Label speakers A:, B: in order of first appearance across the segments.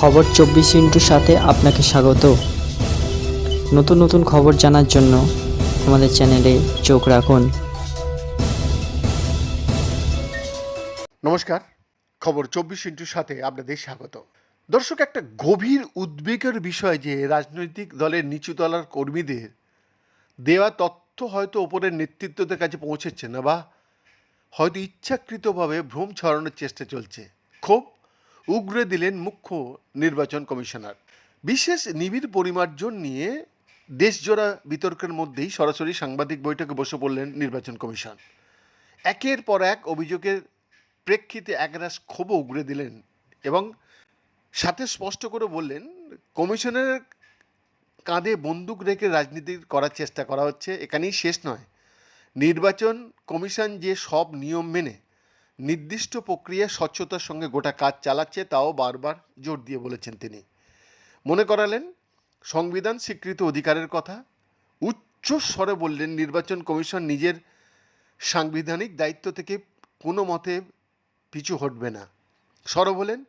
A: খবর চব্বিশ ইন্টুর সাথে আপনাকে স্বাগত। নতুন নতুন খবর জানার জন্য আমাদের চ্যানেলে চোখ রাখুন।
B: নমস্কার, খবর চব্বিশ ইন্টুর সাথে আপনাদের স্বাগত। দর্শক, একটা গভীর উদ্বেগের বিষয় যে রাজনৈতিক দলের নিচুতলার কর্মীদের দেওয়া তথ্য হয়তো ওপরের নেতৃত্বদের কাছে পৌঁছেছে না বা হয়তো ইচ্ছাকৃতভাবে ভ্রম ছড়ানোর চেষ্টা চলছে। ক্ষোভ উগরে দিলেন মুখ্য নির্বাচন কমিশনার। বিশেষ নিবিড় পরিমার্জন নিয়ে দেশজোড়া বিতর্কের মধ্যেই সরাসরি সাংবাদিক বৈঠকে বসে পড়লেন নির্বাচন কমিশন। একের পর এক অভিযোগের প্রেক্ষিতে একরাশ ক্ষোভ উগড়ে দিলেন এবং সাথে স্পষ্ট করে বললেন, কমিশনের কাঁধে বন্দুক রেখে রাজনীতি করার চেষ্টা করা হচ্ছে, এখানেই শেষ নয়। নির্বাচন কমিশন যে সব নিয়ম মেনে নির্দিষ্ট প্রক্রিয়া স্বচ্ছতার সঙ্গে গোটা কাজ চালাচ্ছে তাও বারবার জোর দিয়ে বলেছেন তিনি। মনে করালেন, সংবিধান স্বীকৃত অধিকারের কথা, উচ্চ স্বরে বললেন, নির্বাচন কমিশন নিজের সাংবিধানিক দায়িত্ব থেকে কোনো মতে পিছু হটবে না। সরব হলেন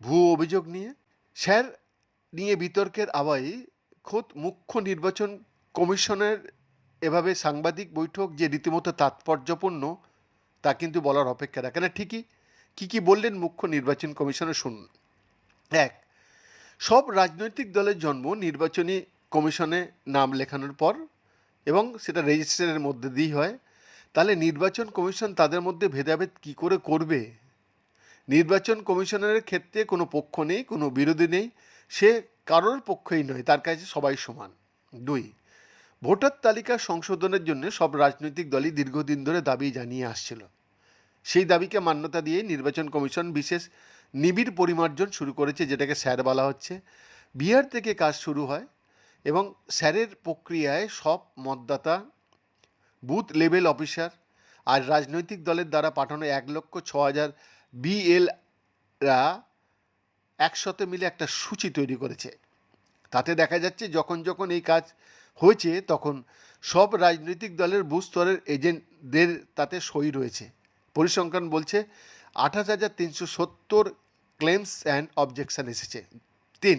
B: ভুয়ো অভিযোগ নিয়ে, স্যার নিয়ে বিতর্কের আওয়াই খোদ মুখ্য নির্বাচন কমিশনের এভাবে সাংবাদিক বৈঠক যে রীতিমতো তাৎপর্যপূর্ণ তা কিন্তু বলার অপেক্ষা রাখে না। ঠিকই। কী কী বললেন মুখ্য নির্বাচন কমিশনের শুনুন। এক, সব রাজনৈতিক দলের জন্ম নির্বাচনী কমিশনে নাম লেখানোর পর এবং সেটা রেজিস্ট্রারের মধ্যে দিয়েই হয়, তাহলে নির্বাচন কমিশন তাদের মধ্যে ভেদাভেদ কী করে করবে? নির্বাচন কমিশনের ক্ষেত্রে কোনো পক্ষ নেই, কোনো বিরোধী নেই, সে কারোর পক্ষই নয়, তার কাছে সবাই সমান। দুই ভোটার তালিকা সংশোধনের জন্য সব রাজনৈতিক দলই দীর্ঘদিন ধরে দাবি জানিয়ে আসছিল। সেই দাবিকে মান্যতা দিয়ে নির্বাচন কমিশন বিশেষ নিবিড় পরিমার্জন শুরু করেছে, যেটাকে স্যার বলা হচ্ছে। বিহার থেকে কাজ শুরু হয় এবং স্যারের প্রক্রিয়ায় সব মতদাতা, বুথ লেভেল অফিসার আর রাজনৈতিক দলের দ্বারা পাঠানো এক লক্ষ ছ হাজার বিএলরা একসাথে মিলে একটা সূচি তৈরি করেছে। তাতে দেখা যাচ্ছে যখন যখন এই কাজ হয়েছে তখন সব রাজনৈতিক দলের বুথ স্তরের এজেন্টদের তাতে সই রয়েছে। পরিসংখ্যান বলছে আঠাশ হাজার তিনশো সত্তর ক্লেমস অ্যান্ড অবজেকশন এসেছে। তিন,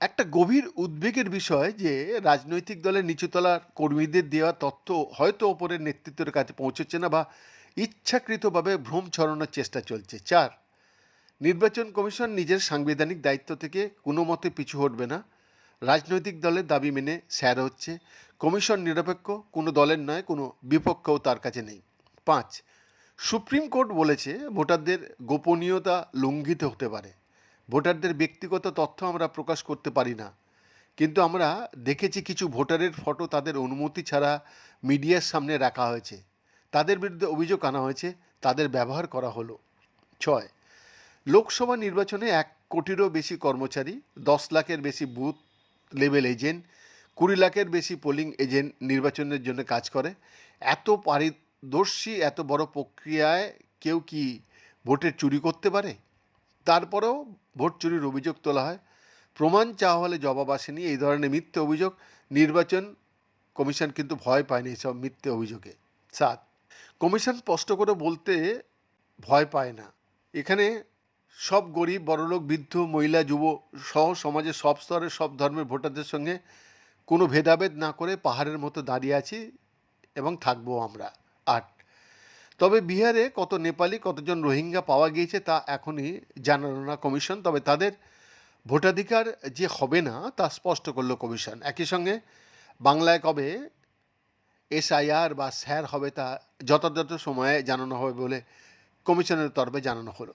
B: একটা গভীর উদ্বেগের বিষয় যে রাজনৈতিক দলের নিচুতলার কর্মীদের দেওয়া তথ্য হয়তো ওপরের নেতৃত্বের কাছে পৌঁছচ্ছে না বা ইচ্ছাকৃতভাবে ভ্রম ছড়ানোর চেষ্টা চলছে। চার, নির্বাচন কমিশন নিজের সাংবিধানিক দায়িত্ব থেকে কোনো মতে পিছু হটবে না। রাজনৈতিক দলের দাবি মেনে স্যার হচ্ছে। কমিশন নিরপেক্ষ, কোনো দলের নয়, কোনো বিপক্ষও তার কাছে নেই। পাঁচ, সুপ্রিম কোর্ট বলেছে ভোটারদের গোপনীয়তা লঙ্ঘিত হতে পারে। ভোটারদের ব্যক্তিগত তথ্য আমরা প্রকাশ করতে পারি না। কিন্তু আমরা দেখেছি কিছু ভোটারের ফটো তাদের অনুমতি ছাড়া মিডিয়ার সামনে রাখা হয়েছে। তাদের বিরুদ্ধে অভিযোগ আনা হয়েছে, তাদের ব্যবহার করা হলো। ছয়, লোকসভা নির্বাচনে এক কোটিরও বেশি কর্মচারী, দশ লাখের বেশি বুথ লেভেল এজেন্ট কুড়ি লাখের বেশি পোলিং এজেন্ট নির্বাচনের জন্য কাজ করে। এত পারিদর্শী এত বড় প্রক্রিয়ায় কেউ কি ভোটের চুরি করতে পারে? তারপরেও ভোট চুরির অভিযোগ তোলা হয়। প্রমাণ চাওয়া হলে জবাব আসেনি। এই ধরনের মিথ্যে অভিযোগ নির্বাচন কমিশন কিন্তু ভয় পায়নি এসব মিথ্যে অভিযোগে। সাত, কমিশন স্পষ্ট করে বলতে ভয় পায় না। এখানে সব গরিব, বড়লোক, বৃদ্ধ, মহিলা, যুব সহ সমাজের সব স্তরের সব ধর্মের ভোটারদের সঙ্গে কোনো ভেদাভেদ না করে পাহাড়ের মতো দাঁড়িয়ে আছি এবং থাকব আমরা আট তবে বিহারে কত নেপালি, কতজন রোহিঙ্গা পাওয়া গিয়েছে তা এখনই জানালো না কমিশন, তবে তাদের ভোটাধিকার যে হবে না তা স্পষ্ট করল কমিশন। একই সঙ্গে বাংলায় কবে এসআইআর বা স্যার হবে তা যথাযথ সময়ে জানানো হবে বলে কমিশনের তরফে জানানো হলো।